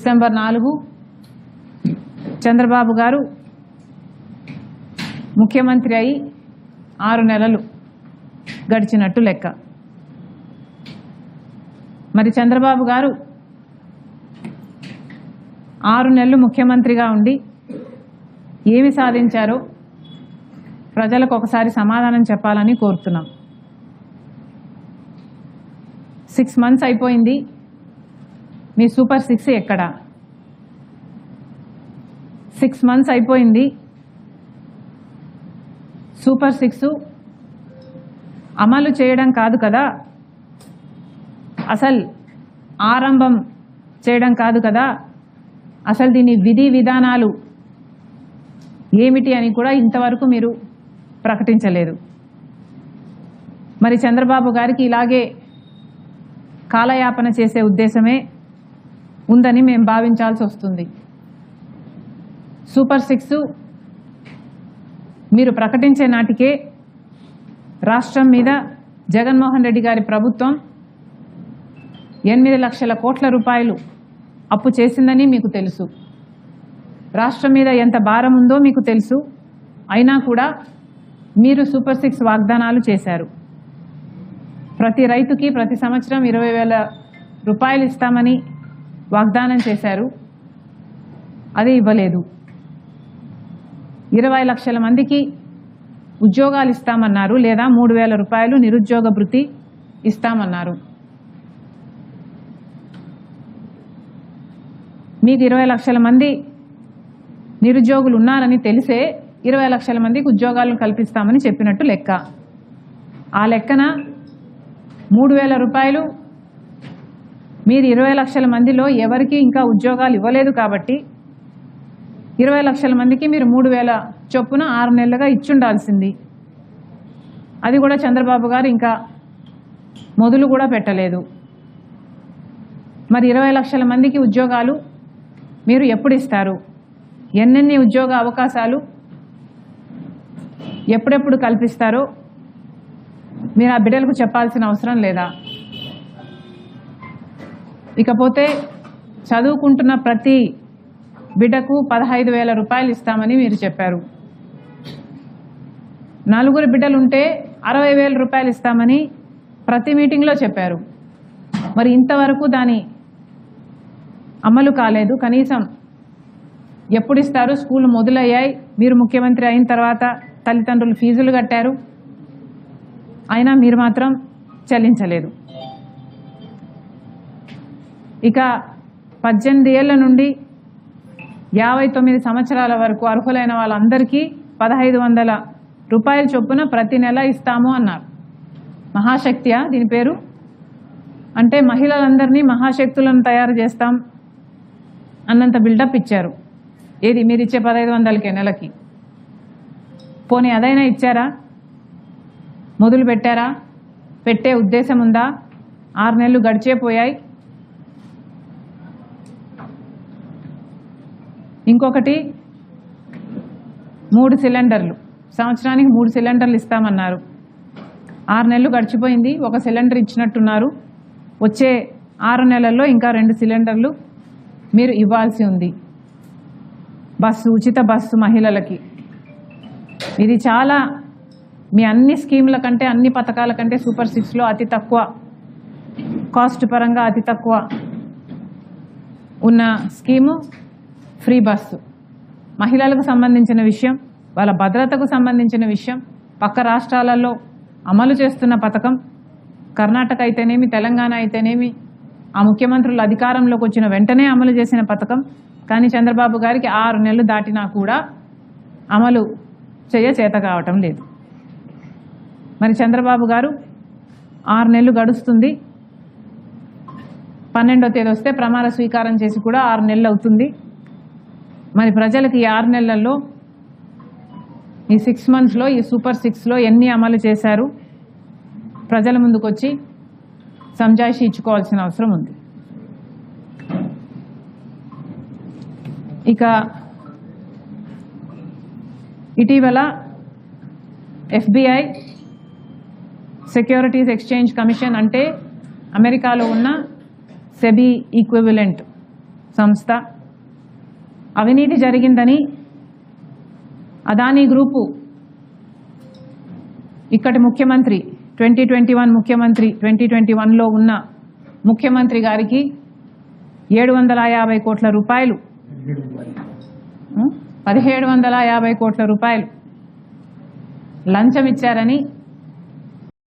December నాలుగు. చంద్రబాబు గారు ముఖ్యమంత్రి అయి ఆరు నెలలు గడిచినట్టు లెక్క. మరి చంద్రబాబు గారు ఆరు నెలలు ముఖ్యమంత్రిగా ఉండి ఏమి సాధించారో ప్రజలకు ఒకసారి సమాధానం చెప్పాలని కోరుతున్నాం. సిక్స్ మంత్స్ అయిపోయింది. మీ సూపర్ సిక్స్ ఎక్కడ? సిక్స్ మంత్స్ అయిపోయింది. సూపర్ సిక్స్ అమలు చేయడం కాదు కదా? అసలు ఆరంభం చేయడం కాదు కదా? అసలు దీని విధి విధానాలు ఏమిటి అని కూడా ఇంతవరకు మీరు ప్రకటించలేదు. మరి చంద్రబాబు గారికి ఇలాగే కాలయాపన చేసే ఉద్దేశమే ఉందని మేము భావించాల్సి వస్తుంది. సూపర్ సిక్స్ మీరు ప్రకటించే నాటికే రాష్ట్రం మీద జగన్మోహన్ రెడ్డి గారి ప్రభుత్వం ఎనిమిది లక్షల కోట్ల రూపాయలు అప్పు చేసిందని మీకు తెలుసు. రాష్ట్రం మీద ఎంత భారం ఉందో మీకు తెలుసు. అయినా కూడా మీరు సూపర్ సిక్స్ వాగ్దానాలు చేశారు. ప్రతి రైతుకి ప్రతి సంవత్సరం ఇరవై వేల రూపాయలు ఇస్తామని వాగ్దానం చేశారు. అది ఇవ్వలేదు. ఇరవై లక్షల మందికి ఉద్యోగాలు ఇస్తామన్నారు లేదా మూడు వేల రూపాయలు నిరుద్యోగ భృతి ఇస్తామన్నారు. మీకు ఇరవై లక్షల మంది నిరుద్యోగులు ఉన్నారని తెలిసే ఇరవై లక్షల మందికి ఉద్యోగాలను కల్పిస్తామని చెప్పినట్టు లెక్క. ఆ లెక్కన మూడు వేల రూపాయలు మీరు ఇరవై లక్షల మందిలో ఎవరికి ఇంకా ఉద్యోగాలు ఇవ్వలేదు కాబట్టి ఇరవై లక్షల మందికి మీరు మూడు వేల చొప్పున ఆరు నెలలుగా ఇచ్చుండాల్సింది. అది కూడా చంద్రబాబు గారు ఇంకా మొదలు కూడా పెట్టలేదు. మరి ఇరవై లక్షల మందికి ఉద్యోగాలు మీరు ఎప్పుడు ఇస్తారు? ఎన్నెన్ని ఉద్యోగ అవకాశాలు ఎప్పుడెప్పుడు కల్పిస్తారో మీరు ఆ బిడ్డలకు చెప్పాల్సిన అవసరం లేదా? ఇకపోతే చదువుకుంటున్న ప్రతి బిడ్డకు పదహైదు వేల రూపాయలు ఇస్తామని మీరు చెప్పారు. నలుగురు బిడ్డలు ఉంటే అరవై వేల రూపాయలు ఇస్తామని ప్రతి మీటింగ్లో చెప్పారు. మరి ఇంతవరకు దాని అమలు కాలేదు. కనీసం ఎప్పుడు ఇస్తారు? స్కూల్ మొదలయ్యాయి. మీరు ముఖ్యమంత్రి అయిన తర్వాత తల్లిదండ్రులు ఫీజులు కట్టారు. అయినా మీరు మాత్రం చెల్లించలేదు. ఇక పద్దెనిమిది ఏళ్ళ నుండి యాభై తొమ్మిది సంవత్సరాల వరకు అర్హులైన వాళ్ళందరికీ పదహైదు వందల రూపాయల చొప్పున ప్రతి నెల ఇస్తాము అన్నారు. మహాశక్తియా దీని పేరు? అంటే మహిళలందరినీ మహాశక్తులను తయారు చేస్తాం అన్నంత బిల్డప్ ఇచ్చారు. ఏది? మీరు ఇచ్చే పదహైదు వందలకే నెలకి. పోనీ అదైనా ఇచ్చారా? మొదలు పెట్టారా? పెట్టే ఉద్దేశం ఉందా? ఆరు నెలలు గడిచే పోయాయి. ఇంకొకటి మూడు సిలిండర్లు. సంవత్సరానికి మూడు సిలిండర్లు ఇస్తామన్నారు. ఆరు నెలలు గడిచిపోయింది ఒక సిలిండర్ ఇచ్చినట్టున్నారు. వచ్చే ఆరు నెలల్లో ఇంకా రెండు సిలిండర్లు మీరు ఇవ్వాల్సి ఉంది. బస్సు ఉచిత బస్సు మహిళలకి. ఇది చాలా మీ అన్ని స్కీముల కంటే అన్ని పథకాల కంటే సూపర్ సిక్స్లో అతి తక్కువ. కాస్ట్ పరంగా అతి తక్కువ ఉన్న స్కీము. Free bus. మహిళలకు సంబంధించిన విషయం వాళ్ళ భద్రతకు సంబంధించిన విషయం పక్క రాష్ట్రాలలో అమలు చేస్తున్న పథకం కర్ణాటక అయితేనేమి తెలంగాణ అయితేనేమి ఆ ముఖ్యమంత్రులు అధికారంలోకి వచ్చిన వెంటనే అమలు చేసిన పథకం. కానీ చంద్రబాబు గారికి ఆరు నెలలు దాటినా కూడా అమలు చేయ చేత కావటం లేదు. మరి చంద్రబాబు గారు ఆరు నెలలు గడుస్తుంది. పన్నెండో తేదీ వస్తే ప్రమాణ స్వీకారం చేసి కూడా ఆరు నెలలు అవుతుంది. మరి ప్రజలకు ఈ ఆరు నెలల్లో ఈ సిక్స్ మంత్స్లో ఈ సూపర్ సిక్స్లో ఎన్ని అమలు చేశారు? ప్రజల ముందుకు వచ్చి సంజాయిషి ఇచ్చుకోవాల్సిన అవసరం ఉంది. ఇక ఇటీవల ఎఫ్బిఐ సెక్యూరిటీస్ ఎక్స్చేంజ్ కమిషన్ అంటే అమెరికాలో ఉన్న సెబీ ఈక్వివలెంట్ సంస్థ అవినీతి జరిగిందని అదానీ గ్రూపు ఇక్కడి ముఖ్యమంత్రి ట్వంటీ ట్వంటీ వన్ ముఖ్యమంత్రి ట్వంటీ ట్వంటీ వన్లో ఉన్న ముఖ్యమంత్రి గారికి ఏడు వందల యాభై కోట్ల రూపాయలు. పదిహేడు వందల యాభై కోట్ల రూపాయలు లంచం ఇచ్చారని